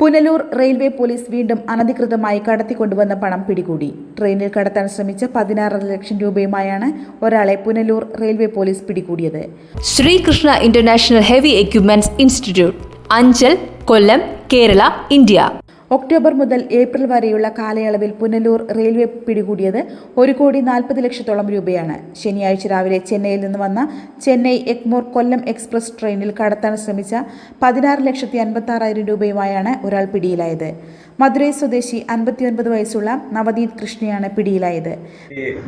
Punalur railway police വീണ്ടും അനധികൃതമായി കടത്തിക്കൊണ്ടുവന്ന പണം പിടികൂടി. ട്രെയിനിൽ കടത്താൻ ശ്രമിച്ച പതിനാറര ലക്ഷം രൂപയുമായാണ് ഒരാളെ പുനലൂർ റെയിൽവേ പോലീസ് പിടികൂടിയത്. Sreekrishna international heavy equipments institute Anchal Kollam Kerala India. October മുതൽ ഏപ്രിൽ വരെയുള്ള കാലയളവിൽ പുനലൂർ റെയിൽവേ പിടികൂടിയത് ഒരു കോടി നാൽപ്പത് ലക്ഷത്തോളം രൂപയാണ്. ശനിയാഴ്ച രാവിലെ ചെന്നൈയിൽ നിന്ന് വന്ന ചെന്നൈ എക്മോർ കൊല്ലം എക്സ്പ്രസ് ട്രെയിനിൽ കടത്താൻ ശ്രമിച്ച പതിനാറ് ലക്ഷത്തി അൻപത്തി ആറായിരം രൂപയുമായാണ് ഒരാൾ പിടിയിലായത്. മധുരൈ സ്വദേശി അൻപത്തിയൊൻപത് വയസ്സുള്ള നവദീത് കൃഷ്ണയാണ് പിടിയിലായത്.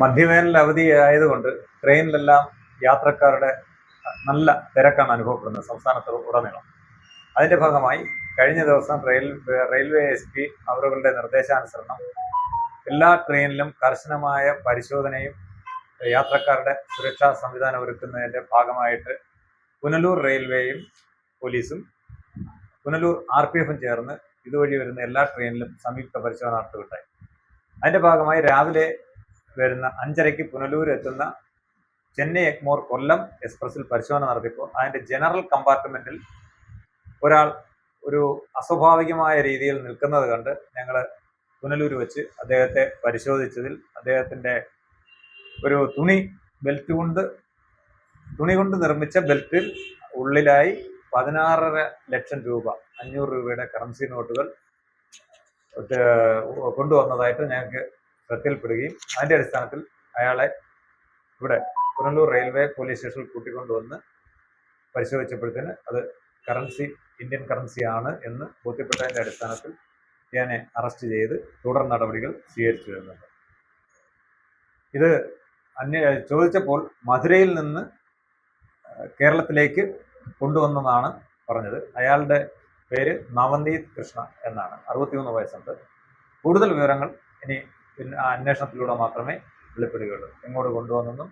മധ്യവേനൽ അവധി ആയതുകൊണ്ട് ട്രെയിനിലെല്ലാം യാത്രക്കാരുടെ നല്ല തിരക്കാണ് അനുഭവപ്പെടുന്നത് സംസ്ഥാനത്ത് ഉടനീളം. അതിന്റെ ഭാഗമായി കഴിഞ്ഞ ദിവസം റെയിൽ റെയിൽവേ എസ് പി അവരുടെ നിർദ്ദേശാനുസരണം എല്ലാ ട്രെയിനിലും കർശനമായ പരിശോധനയും യാത്രക്കാരുടെ സുരക്ഷാ സംവിധാനം ഒരുക്കുന്നതിന്റെ ഭാഗമായിട്ട് പുനലൂർ റെയിൽവേയും പോലീസും പുനലൂർ ആർ പി എഫും ചേർന്ന് ഇതുവഴി വരുന്ന എല്ലാ ട്രെയിനിലും സംയുക്ത പരിശോധന നടത്തുകയുണ്ടായി അതിന്റെ ഭാഗമായി രാവിലെ വരുന്ന അഞ്ചരയ്ക്ക് പുനലൂർ എത്തുന്ന ചെന്നൈ എഗ്മോർ കൊല്ലം എക്സ്പ്രസിൽ പരിശോധന നടത്തിയപ്പോൾ അതിന്റെ ജനറൽ കമ്പാർട്ട്മെന്റിൽ ഒരാൾ ഒരു അസ്വാഭാവികമായ രീതിയിൽ നിൽക്കുന്നത് കണ്ട് ഞങ്ങൾ പുനലൂർ വെച്ച് അദ്ദേഹത്തെ പരിശോധിച്ചതിൽ അദ്ദേഹത്തിന്റെ ഒരു തുണി ബെൽറ്റ് കൊണ്ട് തുണി കൊണ്ട് നിർമ്മിച്ച ബെൽറ്റിൽ ഉള്ളിലായി പതിനാറര ലക്ഷം രൂപ അഞ്ഞൂറ് രൂപയുടെ കറൻസി നോട്ടുകൾ കൊണ്ടുവന്നതായിട്ട് ഞങ്ങൾക്ക് ശ്രദ്ധയിൽപ്പെടുകയും അതിന്റെ അടിസ്ഥാനത്തിൽ അയാളെ ഇവിടെ പുനലൂർ റെയിൽവേ പോലീസ് സ്റ്റേഷനിൽ കൂട്ടിക്കൊണ്ടുവന്ന് പരിശോധിച്ചപ്പോഴത്തേന് അത് കറൻസി ഇന്ത്യൻ കറൻസി ആണ് എന്ന് ബോധ്യപ്പെട്ടതിന്റെ അടിസ്ഥാനത്തിൽ ഇയാനെ അറസ്റ്റ് ചെയ്ത് തുടർ നടപടികൾ സ്വീകരിച്ചു വരുന്നുണ്ട്. ഇത് അന്യ ചോദിച്ചപ്പോൾ മധുരയിൽ നിന്ന് കേരളത്തിലേക്ക് കൊണ്ടുവന്നതാണ് പറഞ്ഞത്. അയാളുടെ പേര് നവനീത് കൃഷ്ണ എന്നാണ്. അറുപത്തിമൂന്ന് വയസ്സുണ്ട്. കൂടുതൽ വിവരങ്ങൾ ഇനി അന്വേഷണത്തിലൂടെ മാത്രമേ വെളിപ്പെടുകയുള്ളൂ. എങ്ങോട്ട് കൊണ്ടുവന്നെന്നും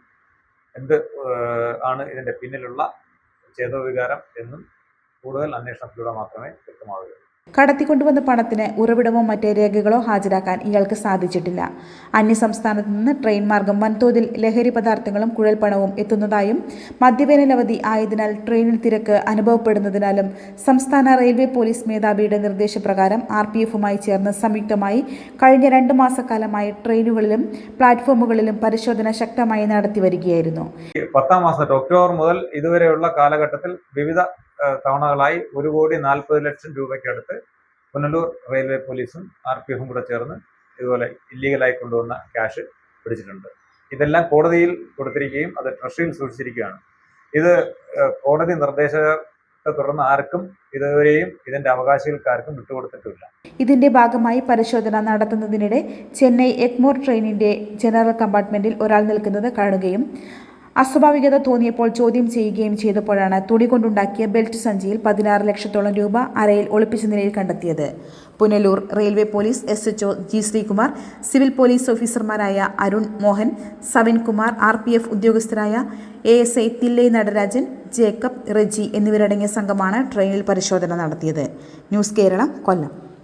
എന്ത് ആണ് ഇതിന്റെ പിന്നിലുള്ള ചേതോവികാരം എന്നും കൂടുതൽ അന്വേഷണത്തിലൂടെ മാത്രമേ വ്യക്തമാവുകയുള്ളൂ. കടത്തിക്കൊണ്ടുവന്ന പണത്തിന് ഉറവിടമോ മറ്റ് രേഖകളോ ഹാജരാക്കാൻ ഇയാൾക്ക് സാധിച്ചിട്ടില്ല. അന്യസംസ്ഥാനത്ത് നിന്ന് ട്രെയിൻ മാർഗം വൻതോതിൽ ലഹരി പദാർത്ഥങ്ങളും കുഴൽപ്പണവും എത്തുന്നതായും മദ്യവേനലവധി ആയതിനാൽ ട്രെയിനിൽ തിരക്ക് അനുഭവപ്പെടുന്നതിനാലും സംസ്ഥാന റെയിൽവേ പോലീസ് മേധാവിയുടെ നിർദ്ദേശപ്രകാരം ആർ പി എഫുമായി ചേർന്ന് സംയുക്തമായി കഴിഞ്ഞ രണ്ട് മാസക്കാലമായി ട്രെയിനുകളിലും പ്ലാറ്റ്ഫോമുകളിലും പരിശോധന ശക്തമായി നടത്തി വരികയായിരുന്നു പത്താം മാസത്തെ ഒക്ടോബർ മുതൽ ഇതുവരെയുള്ള കാലഘട്ടത്തിൽ വിവിധ തവണകളായി ഒരു കോടി നാൽപ്പത് ലക്ഷം രൂപയ്ക്കടുത്ത് പുനലൂർ റെയിൽവേ പോലീസും ആർ പി എഫും കൂടെ ചേർന്ന് ഇതുപോലെ ഇല്ലീഗലായി കൊണ്ടുവന്ന ക്യാഷ് പിടിച്ചിട്ടുണ്ട്. ഇതെല്ലാം കോടതിയിൽ കൊടുത്തിരിക്കുകയും അത് ട്രഷറിയിൽ സൂക്ഷിച്ചിരിക്കുകയാണ്. ഇത് കോടതി നിർദ്ദേശത്തെ തുടർന്ന് ആർക്കും ഇതുവരെയും ഇതിന്റെ അവകാശികൾക്കാർക്കും വിട്ടുകൊടുത്തിട്ടില്ല. ഇതിന്റെ ഭാഗമായി പരിശോധന നടത്തുന്നതിനിടെ ചെന്നൈ എഗ്മോർ ട്രെയിനിന്റെ ജനറൽ കമ്പാർട്ട്മെന്റിൽ ഒരാൾ നിൽക്കുന്നത് കാണുകയും അസ്വാഭാവികത തോന്നിയപ്പോൾ ചോദ്യം ചെയ്യുകയും ചെയ്തപ്പോഴാണ് തുണി കൊണ്ടുണ്ടാക്കിയ ബെൽറ്റ് സഞ്ചിയിൽ പതിനാറ് ലക്ഷത്തോളം രൂപ അരയിൽ ഒളിപ്പിച്ച നിലയിൽ കണ്ടെത്തിയത്. Punalur railway police S HO G Sreekumar civil police ഓഫീസർമാരായ Arun Mohan Savinkumar R P F ഉദ്യോഗസ്ഥരായ A S I Thillai Natarajan Jacob Reji എന്നിവരടങ്ങിയ സംഘമാണ് ട്രെയിനിൽ പരിശോധന നടത്തിയത്. News Keralam Kollam.